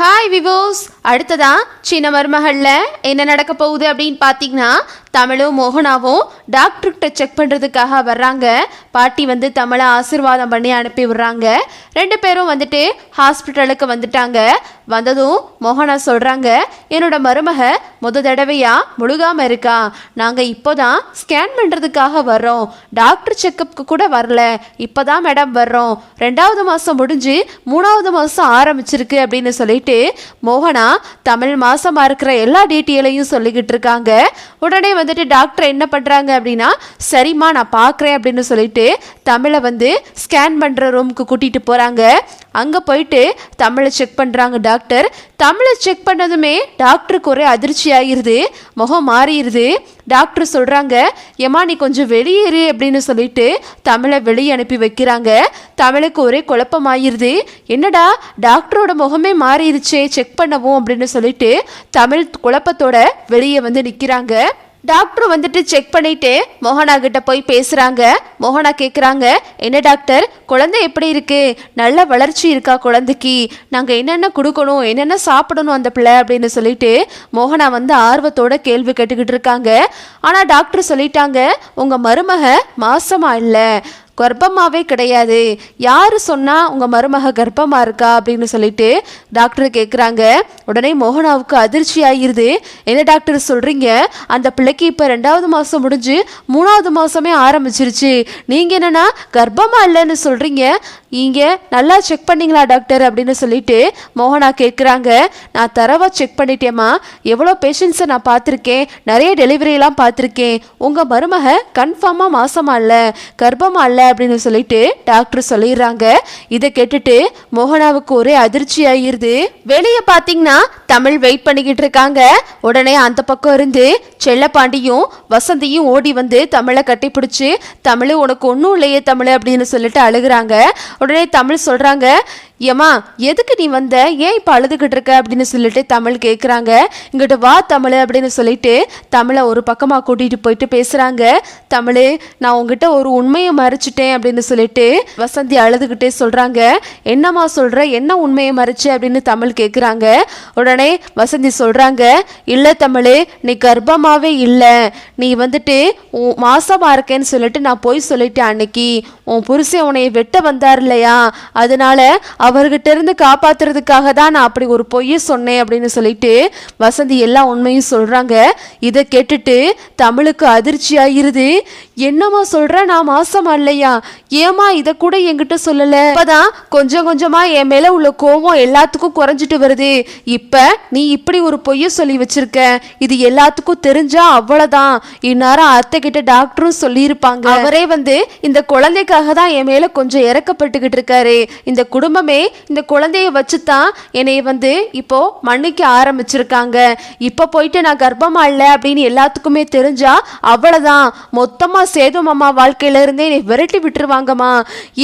Hi விவோஸ் அடுத்ததான் சின்ன மருமகளில் என்ன நடக்க போகுது அப்படின்னு பார்த்தீங்கன்னா தமிழும் மோகனாவும் டாக்டர்கிட்ட செக் பண்ணுறதுக்காக வர்றாங்க. பாட்டி வந்து தமிழை ஆசீர்வாதம் பண்ணி அனுப்பி விடுறாங்க. ரெண்டு பேரும் வந்துட்டு ஹாஸ்பிட்டலுக்கு வந்துட்டாங்க. வந்ததும் மோகனா சொல்கிறாங்க என்னோட மருமக முத தடவையாக முழுகாமல் இருக்கா. நாங்கள் இப்போ தான் ஸ்கேன் பண்ணுறதுக்காக வர்றோம். டாக்டர் செக்கப்புக்கு கூட வரல. இப்போ தான் மேடம் வர்றோம். ரெண்டாவது மாதம் முடிஞ்சு மூணாவது மாதம் ஆரம்பிச்சிருக்கு அப்படின்னு சொல்லிட்டு மோகனா தமிழ் மாதமாக இருக்கிற எல்லா டீட்டெயிலையும் சொல்லிக்கிட்டு இருக்காங்க. உடனே வந்துட்டு டாக்டர் என்ன பண்ணுறாங்க அப்படின்னா சரிம்மா நான் பார்க்குறேன் அப்படின்னு சொல்லிட்டு தமிழை வந்து ஸ்கேன் பண்ணுற ரூமுக்கு கூட்டிகிட்டு போகிறாங்க அங்கே போயிட்டு தமிழை செக் பண்ணுறாங்க டாக்டர். தமிழை செக் பண்ணதுமே டாக்டருக்கு ஒரே அதிர்ச்சி ஆகிருது முகம் மாறிடுது. டாக்டர் சொல்கிறாங்க ஏம்மா நீ கொஞ்சம் வெளியேறு அப்படின்னு சொல்லிட்டு தமிழை வெளியே அனுப்பி வைக்கிறாங்க. தமிழுக்கு ஒரே குழப்பமாயிருது என்னடா டாக்டரோட முகமே மாறிடுச்சே செக் பண்ணவும் அப்படின்னு சொல்லிட்டு தமிழ் குழப்பத்தோட வெளியே வந்து நிற்கிறாங்க டாக்டர் வந்துட்டு செக் பண்ணிட்டு மோகனா கிட்ட போய் பேசுறாங்க. மோகனா கேட்குறாங்க என்ன டாக்டர்? குழந்தை எப்படி இருக்கு? நல்ல வளர்ச்சி இருக்கா குழந்தைக்கு? நாங்கள் என்னென்ன கொடுக்கணும்? என்னென்ன சாப்பிடணும் அந்த பிள்ளை? அப்படின்னு சொல்லிட்டு மோகனா வந்து ஆர்வத்தோட கேள்வி கேட்டுக்கிட்டு இருக்காங்க. ஆனால் டாக்டர் சொல்லிட்டாங்க உங்க மருமக மாசமா இல்லை. கர்ப்பமாகவே கிடையாது. யார் சொன்னால் உங்கள் மருமக கர்ப்பமாக இருக்கா அப்படின்னு சொல்லிட்டு டாக்டர் கேட்குறாங்க உடனே மோகனாவுக்கு அதிர்ச்சி ஆகிருது என்ன டாக்டர் சொல்கிறீங்க அந்த பிள்ளைக்கு இப்போ ரெண்டாவது மாதம் முடிஞ்சு மூணாவது மாதமே ஆரம்பிச்சிருச்சு. நீங்கள் என்னென்னா கர்ப்பமாக இல்லைன்னு சொல்கிறீங்க இங்கே நல்லா செக் பண்ணீங்களா டாக்டர் அப்படின்னு சொல்லிட்டு மோகனா கேட்குறாங்க நான் தரவாக செக் பண்ணிட்டேம்மா. எவ்வளோ பேஷண்ட்ஸை நான் பார்த்துருக்கேன். நிறைய டெலிவரியெல்லாம் பார்த்துருக்கேன். உங்கள் மருமக கன்ஃபார்மாக மாசமாக இல்லை கர்ப்பமாக இல்லை அப்படின்னு சொல்லிட்டு டாக்டர் சொல்லிடுறாங்க. இதை கேட்டுட்டு மோகனாவுக்கு ஒரே அதிர்ச்சி ஆயிடுது வெளியே பார்த்தீங்கன்னா தமிழ் வெயிட் பண்ணிக்கிட்டு இருக்காங்க. உடனே அந்த பக்கம் இருந்து செல்லப்பாண்டியும் வசந்தியும் ஓடி வந்து தமிழை கட்டிப்பிடிச்சு தமிழ் உனக்கு ஒன்றும் இல்லையே தமிழ் அப்படின்னு சொல்லிட்டு அழுகுறாங்க. உடனே தமிழ் சொல்கிறாங்க ஏம்மா எதுக்கு நீ வந்த? ஏன் இப்போ அழுதுகிட்டு இருக்க? அப்படின்னு சொல்லிட்டு தமிழ் கேட்குறாங்க இங்கிட்ட வா தமிழ் அப்படின்னு சொல்லிட்டு தமிழை ஒரு பக்கமாக கூட்டிகிட்டு போயிட்டு பேசுகிறாங்க தமிழ் நான் உங்ககிட்ட ஒரு உண்மையை மறைச்சிட்டேன் அப்படின்னு சொல்லிட்டு வசந்தி அழுதுகிட்டே சொல்கிறாங்க என்னம்மா சொல்கிற என்ன உண்மையை மறைச்சு? அப்படின்னு தமிழ் கேட்குறாங்க உடனே வசந்தி சொல்கிறாங்க இல்லை தமிழ் நீ கர்ப்பமாகவே இல்லை. நீ வந்துட்டு உன் மாசமா இருக்கேன்னு சொல்லிட்டு நான் போய் சொல்லிட்டேன் அன்னைக்கு. உன் புருஷன் உன்னைய வெட்ட வந்தார் இல்லையா? அதனால அவர்கிட்ட இருந்து காப்பாத்துறதுக்காக தான் நான் அப்படி ஒரு பொய்யை சொன்னேன் அப்படின்னு சொல்லிட்டு வசந்தி எல்லா உண்மையும் சொல்றாங்க. இதை கேட்டுட்டு தமிழுக்கு அதிர்ச்சி ஆயிருது என்னமா சொல்ற? நான் மாசமா இல்லையா? ஏமா இதை கூட என்கிட்ட சொல்லல? இப்போதான் கொஞ்சம் கொஞ்சமா என் மேல உள்ள கோபம் எல்லாத்துக்கும் குறைஞ்சிட்டு வருது. இப்ப நீ இப்படி ஒரு பொய்ய சொல்லி வச்சிருக்க. இது எல்லாத்துக்கும் தெரிஞ்சா அவ்வளவுதான். இந்நேரம் அத்தை கிட்ட டாக்டரும் சொல்லியிருப்பாங்க. அவரே வந்து இந்த குழந்தைக்காக தான் என் மேல கொஞ்சம் இறக்கப்பட்டுக்கிட்டு இருக்காரு. இந்த குடும்பமே இந்த குழந்தைய வச்சுதான் என்னைய வந்து இப்போ மன்னிக்க ஆரம்பிச்சிருக்காங்க. இப்போ போயிட்டு நான் கர்ப்பமா இல்லை அப்படின்னு எல்லாத்துக்குமே தெரிஞ்சா அவ்வளவுதான். மொத்தமா சேது மாமா வாழ்க்கையில இருந்தே என்னை விரட்டி விட்டுருவாங்கம்மா.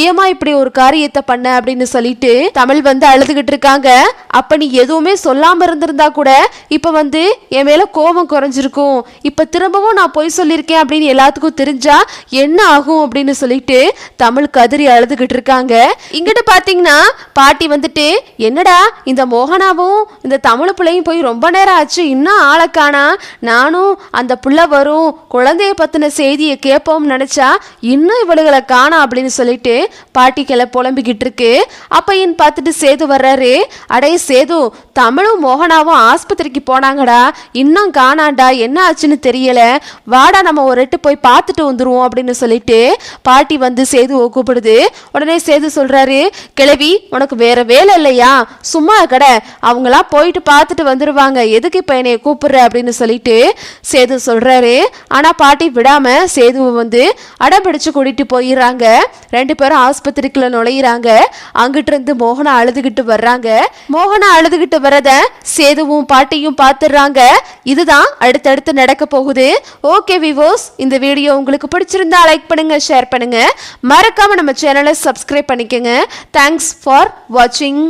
ஏமா இப்படி ஒரு காரியத்தை பண்ண அப்படின்னு சொல்லிட்டு தமிழ் வந்து அழுதுகிட்டு இருக்காங்க. அப்ப நீ எதுவுமே சொல்லாம இருந்திருந்தா கூட இப்போ வந்து என் மேல கோபம் குறைஞ்சிருக்கும். இப்ப திரும்பவும் நான் பொய் சொல்லியிருக்கேன் அப்படின்னு எல்லாத்துக்கும் தெரிஞ்சா என்ன ஆகும் அப்படின்னு சொல்லிட்டு தமிழ் கதறி அழுதுகிட்டு இருக்காங்க. இங்கிட்டு பாத்தீங்கன்னா பாட்டி வந்துட்டு என்னடா இந்த மோகனாவும் இந்த தமிழ் பிள்ளையும் போய் ரொம்ப நேரம் ஆச்சு இன்னும் ஆளை காணா? நானும் அந்த பிள்ளை வரும் குழந்தைய பத்தின செய்தியை கேட்போம்னு நினைச்சா இன்னும் இவளுகளை காணா? அப்படின்னு சொல்லிட்டு பாட்டி கிளை புலம்பிக்கிட்டு இருக்கு. அப்பையன் பார்த்துட்டு சேது வர்றாரு. அடே சேது தமிழும் மோகனாவும் ஆஸ்பத்திரிக்கு போனாங்கடா. இன்னும் காணாண்டா. என்ன ஆச்சுன்னு தெரியல. வாடா நம்ம ஒரு எட்டு போய் பார்த்துட்டு வந்துருவோம் அப்படின்னு சொல்லிட்டு பாட்டி வந்து சேதுவை கூப்பிடுது. உடனே சேது சொல்றாரு கிழவி உனக்கு வேற வேலை இல்லையா? சும்மா கடை அவங்களாம் போயிட்டு பார்த்துட்டு வந்துருவாங்க. எதுக்கு இப்போ என்னைய கூப்பிடுற? அப்படின்னு சொல்லிட்டு சேது சொல்றாரு. ஆனா பாட்டி விடாம சேதுவை வந்து அடம்பிடிச்சு கூட்டிட்டு போயிடுறாங்க. ரெண்டு பேரும் ஆஸ்பத்திரிக்குள்ள நுழையிறாங்க. அங்கிட்டு இருந்து மோகனா அழுதுகிட்டு வர்றாங்க. மோகனா அழுதுகிட்டு வரத சேதுவும் பாட்டியும் பார்த்துடுறாங்க இதுதான் அடுத்தடுத்து நடக்க போகுது. ஓகே விவோஸ் இந்த வீடியோ உங்களுக்கு பிடிச்சிருந்தா லைக் பண்ணுங்க ஷேர் பண்ணுங்க. மறக்காம நம்ம சேனலை சப்ஸ்கிரைப் பண்ணிக்கோங்க. தேங்க்ஸ் ஃபார் வாட்சிங்